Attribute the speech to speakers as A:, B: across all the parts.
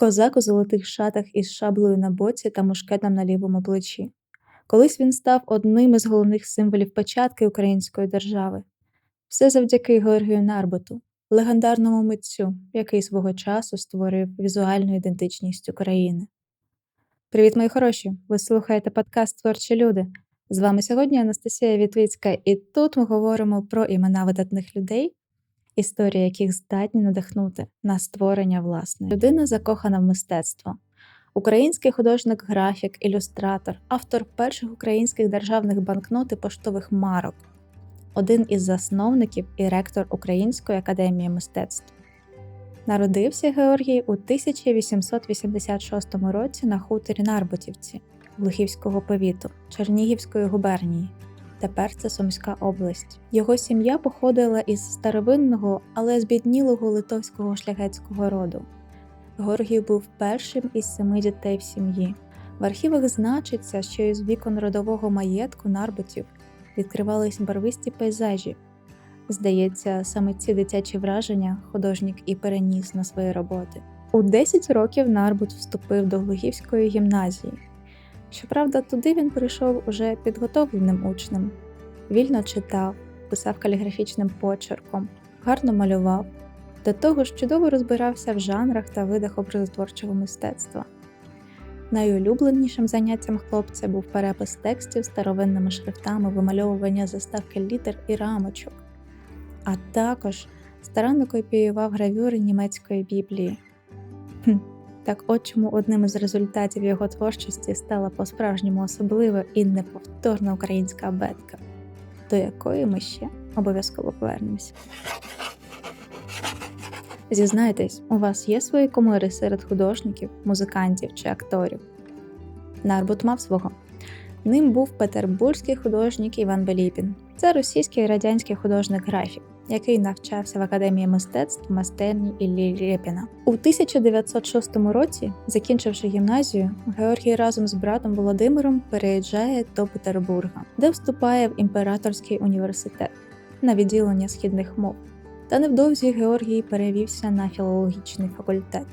A: Козак у золотих шатах із шаблею на боці та мушкетом на лівому плечі. Колись він став одним із головних символів початки української держави. Все завдяки Георгію Нарботу, легендарному митцю, який свого часу створив візуальну ідентичність України. Привіт, мої хороші! Ви слухаєте подкаст Творчі люди. З вами сьогодні Анастасія Вітвіцька, і тут ми говоримо про імена видатних людей, історії яких здатні надихнути на створення власної. Людина закохана в мистецтво. Український художник, графік, ілюстратор, автор перших українських державних банкнот і поштових марок, один із засновників і ректор Української академії мистецтв. Народився Георгій у 1886 році на хуторі Нарбутівці Глухівського повіту Чернігівської губернії. Тепер це Сумська область. Його сім'я походила із старовинного, але збіднілого литовського шляхетського роду. Георгій був першим із семи дітей в сім'ї. В архівах значиться, що із вікон родового маєтку нарбутів відкривались барвисті пейзажі. Здається, саме ці дитячі враження художник і переніс на свої роботи. У 10 років Нарбут вступив до Глухівської гімназії. Щоправда, туди він прийшов уже підготовленим учнем, вільно читав, писав каліграфічним почерком, гарно малював, до того ж чудово розбирався в жанрах та видах образотворчого мистецтва. Найулюбленішим заняттям хлопця був перепис текстів старовинними шрифтами, вимальовування заставки літер і рамочок, а також старанно копіював гравюри німецької біблії. Так от чому одним із результатів його творчості стала по-справжньому особлива і неповторна українська абетка, до якої ми ще обов'язково повернемося. Зізнайтесь, у вас є свої комири серед художників, музикантів чи акторів? Нарбут мав свого. Ним був петербурзький художник Іван Беліпін. Це російський і радянський художник-графік, який навчався в Академії мистецтв майстерні Іллі Рєпіна. У 1906 році, закінчивши гімназію, Георгій разом з братом Володимиром переїжджає до Петербурга, де вступає в імператорський університет на відділення східних мов. Та невдовзі Георгій перевівся на філологічний факультет.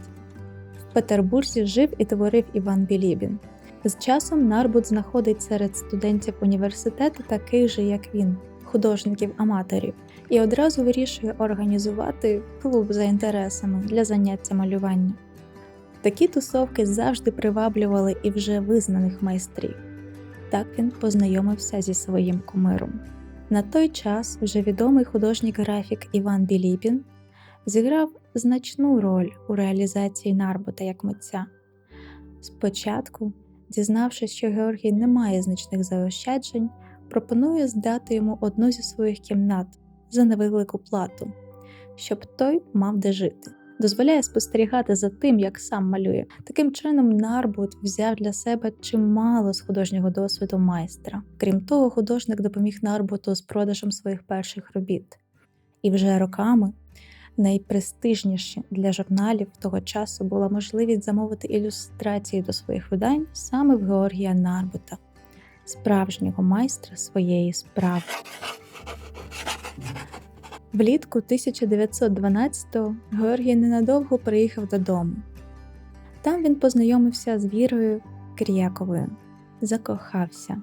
A: В Петербурзі жив і творив Іван Білібін. З часом Нарбут знаходить серед студентів університету таких же, як він, художників-аматорів, і одразу вирішує організувати клуб за інтересами для заняття малювання. Такі тусовки завжди приваблювали і вже визнаних майстрів. Так він познайомився зі своїм кумиром. На той час вже відомий художник-графік Іван Білібін зіграв значну роль у реалізації Нарбута як митця. Спочатку, дізнавшись, що Георгій не має значних заощаджень, пропонує здати йому одну зі своїх кімнат за невелику плату, щоб той мав де жити. Дозволяє спостерігати за тим, як сам малює. Таким чином, Нарбут взяв для себе чимало з художнього досвіду майстра. Крім того, художник допоміг Нарбуту з продажем своїх перших робіт. І вже роками найпрестижніші для журналів того часу була можливість замовити ілюстрації до своїх видань саме в Георгія Нарбута, справжнього майстра своєї справи. Влітку 1912-го Георгій ненадовго приїхав додому. Там він познайомився з Вірою Кир'яковою, закохався.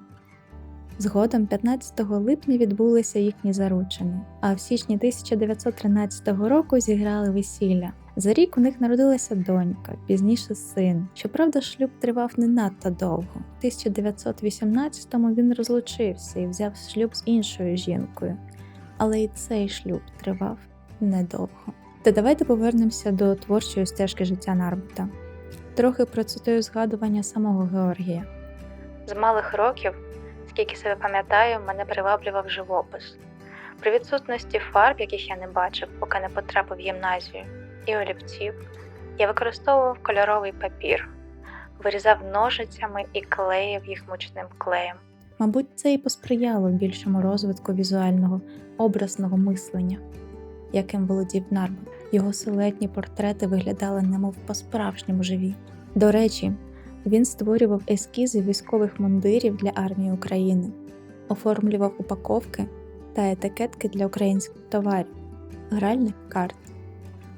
A: Згодом 15 липня відбулися їхні заручини, а в січні 1913 року зіграли весілля. За рік у них народилася донька, пізніше син. Щоправда, шлюб тривав не надто довго. У 1918-му він розлучився і взяв шлюб з іншою жінкою, але і цей шлюб тривав недовго. Та давайте повернемося до творчої стежки життя Нарбута. Трохи процитую згадування самого Георгія.
B: З малих років, скільки себе пам'ятаю, мене приваблював живопис. При відсутності фарб, яких я не бачив, поки не потрапив в гімназію, і олівців, я використовував кольоровий папір, вирізав ножицями і клеїв їх мучним клеєм.
A: Мабуть, це і посприяло більшому розвитку візуального образного мислення, яким володів Нарбут. Його силуетні портрети виглядали немов по-справжньому живі. До речі, він створював ескізи військових мундирів для армії України, оформлював упаковки та етикетки для українських товарів, гральних карт.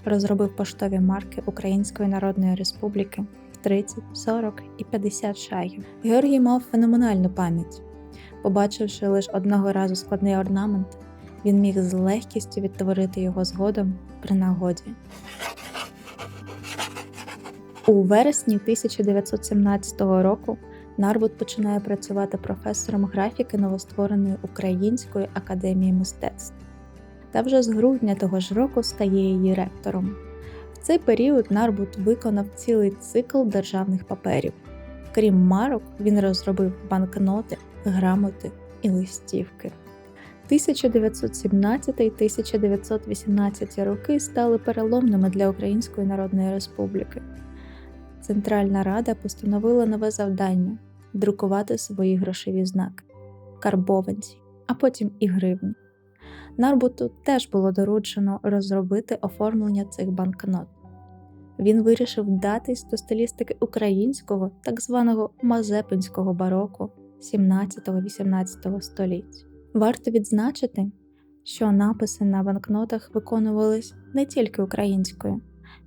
A: Розробив поштові марки Української Народної Республіки в 30, 40 і 50 шагів. Георгій мав феноменальну пам'ять. Побачивши лише одного разу складний орнамент, він міг з легкістю відтворити його згодом при нагоді. У вересні 1917 року Нарбут починає працювати професором графіки новоствореної Української академії мистецтв. Та вже з грудня того ж року стає її ректором. В цей період Нарбут виконав цілий цикл державних паперів. Крім марок, він розробив банкноти, грамоти і листівки. 1917-1918 роки стали переломними для Української Народної Республіки. Центральна Рада постановила нове завдання друкувати свої грошові знаки, карбованці, а потім і гривні. Нарбуту теж було доручено розробити оформлення цих банкнот. Він вирішив вдатись до стилістики українського так званого мазепинського бароко 17-18 століть. Варто відзначити, що написи на банкнотах виконувались не тільки українською,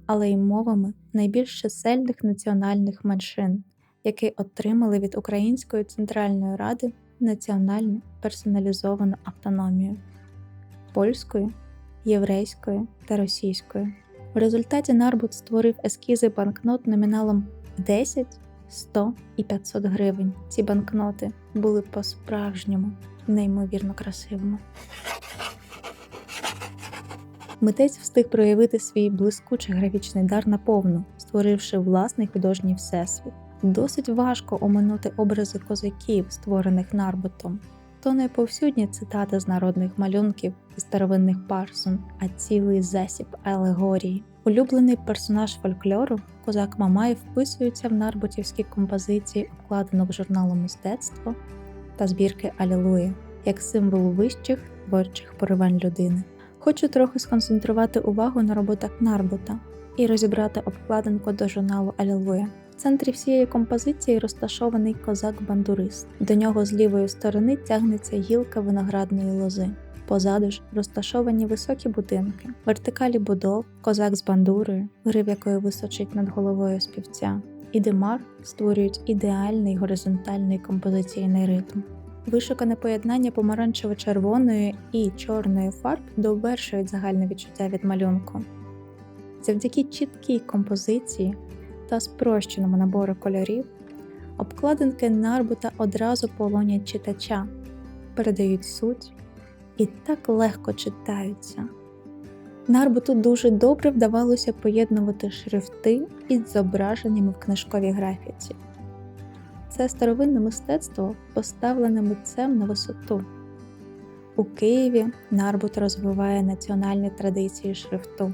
A: але й мовами найбільш чисельних національних меншин, які отримали від Української Центральної Ради національну персоналізовану автономію польською, єврейською та російською. В результаті Нарбут створив ескізи банкнот номіналом 10, 100 і 500 гривень. Ці банкноти були по-справжньому неймовірно красивими. Митець встиг проявити свій блискучий графічний дар наповну, створивши власний художній всесвіт. Досить важко оминути образи козаків, створених Нарбутом. То не повсюдні цитати з народних малюнків і старовинних парсун, а цілий засіб алегорії. Улюблений персонаж фольклору, козак Мамай вписується в нарбутівські композиції, обкладинок журналу мистецтво та збірки Алілуя, як символ вищих творчих поривань людини. Хочу трохи сконцентрувати увагу на роботах Нарбута і розібрати обкладинку до журналу Алілуя. Центрі всієї композиції розташований козак-бандурист. До нього з лівої сторони тягнеться гілка виноградної лози. Позаду ж розташовані високі будинки, вертикалі будов, козак з бандурою, грив якої височить над головою співця, і димар створюють ідеальний горизонтальний композиційний ритм. Вишукане поєднання помаранчево-червоної і чорної фарб довершують загальне відчуття від малюнку. Завдяки чіткій композиції та спрощеному набору кольорів, обкладинки Нарбута одразу полонять читача, передають суть і так легко читаються. Нарбуту дуже добре вдавалося поєднувати шрифти із зображеннями в книжковій графіці. Це старовинне мистецтво поставлене митцем на висоту. У Києві Нарбут розвиває національні традиції шрифту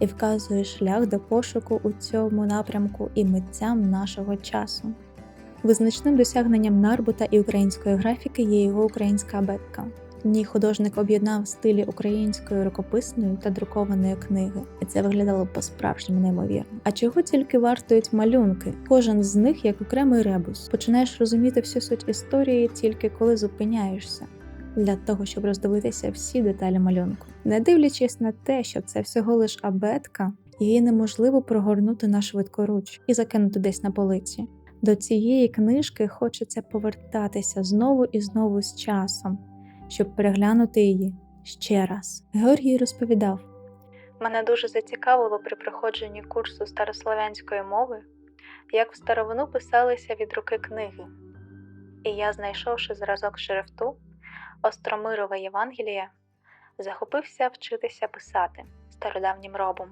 A: і вказує шлях до пошуку у цьому напрямку і митцям нашого часу. Визначним досягненням Нарбута і української графіки є його українська абетка. В ній художник об'єднав стилі української рукописної та друкованої книги, і це виглядало по-справжньому неймовірно. А чого тільки вартують малюнки? Кожен з них як окремий ребус. Починаєш розуміти всю суть історії тільки коли зупиняєшся. Для того, щоб роздивитися всі деталі малюнку, не дивлячись на те, що це всього лиш абетка, її неможливо прогорнути на швидкоруч і закинути десь на полиці. До цієї книжки хочеться повертатися знову і знову з часом, щоб переглянути її ще раз. Георгій розповідав:
B: Мене дуже зацікавило при проходженні курсу старослов'янської мови, як в старовину писалися від руки книги, і я, знайшовши зразок шрифту Остромирове Євангеліє, захопився вчитися писати стародавнім робом.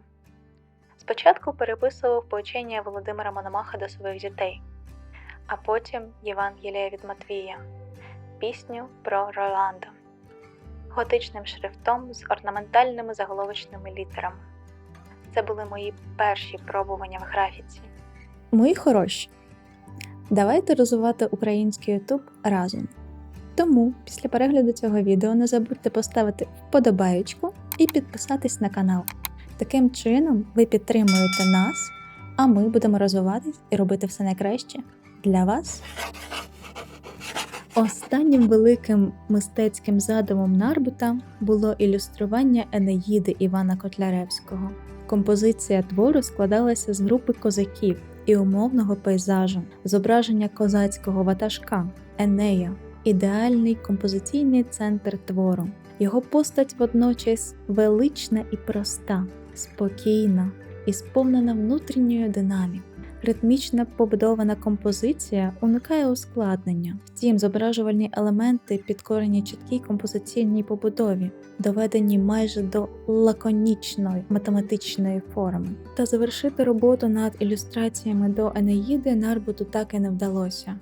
B: Спочатку переписував поучення Володимира Мономаха до своїх дітей, а потім Євангелія від Матвія, пісню про Роланда, готичним шрифтом з орнаментальними заголовочними літерами. Це були мої перші пробування в графіці.
A: Мої хороші, давайте розвивати український YouTube разом. Тому після перегляду цього відео не забудьте поставити вподобаєчку і підписатись на канал. Таким чином ви підтримуєте нас, а ми будемо розвиватись і робити все найкраще для вас. Останнім великим мистецьким задумом Нарбута було ілюстрування Енеїди Івана Котляревського. Композиція твору складалася з групи козаків і умовного пейзажу, зображення козацького ватажка Енея, ідеальний композиційний центр твору. Його постать водночас велична і проста, спокійна і сповнена внутрішньою динамікою. Ритмічна побудована композиція уникає ускладнення. Втім, зображувальні елементи підкорені чіткій композиційній побудові, доведені майже до лаконічної математичної форми. Та завершити роботу над ілюстраціями до Енеїди Нарбуту так і не вдалося.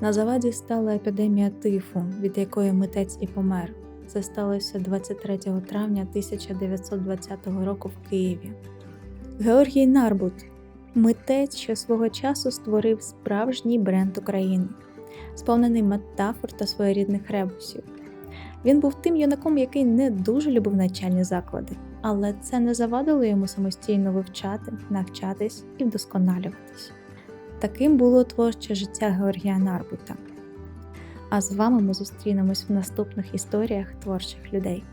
A: На заваді стала епідемія тифу, від якої митець і помер. Це сталося 23 травня 1920 року в Києві. Георгій Нарбут митець, що свого часу створив справжній бренд України, сповнений метафор та своєрідних ребусів. Він був тим юнаком, який не дуже любив навчальні заклади, але це не завадило йому самостійно вивчати, навчатись і вдосконалюватись. Таким було творче життя Георгія Нарбута. А з вами ми зустрінемось в наступних історіях творчих людей.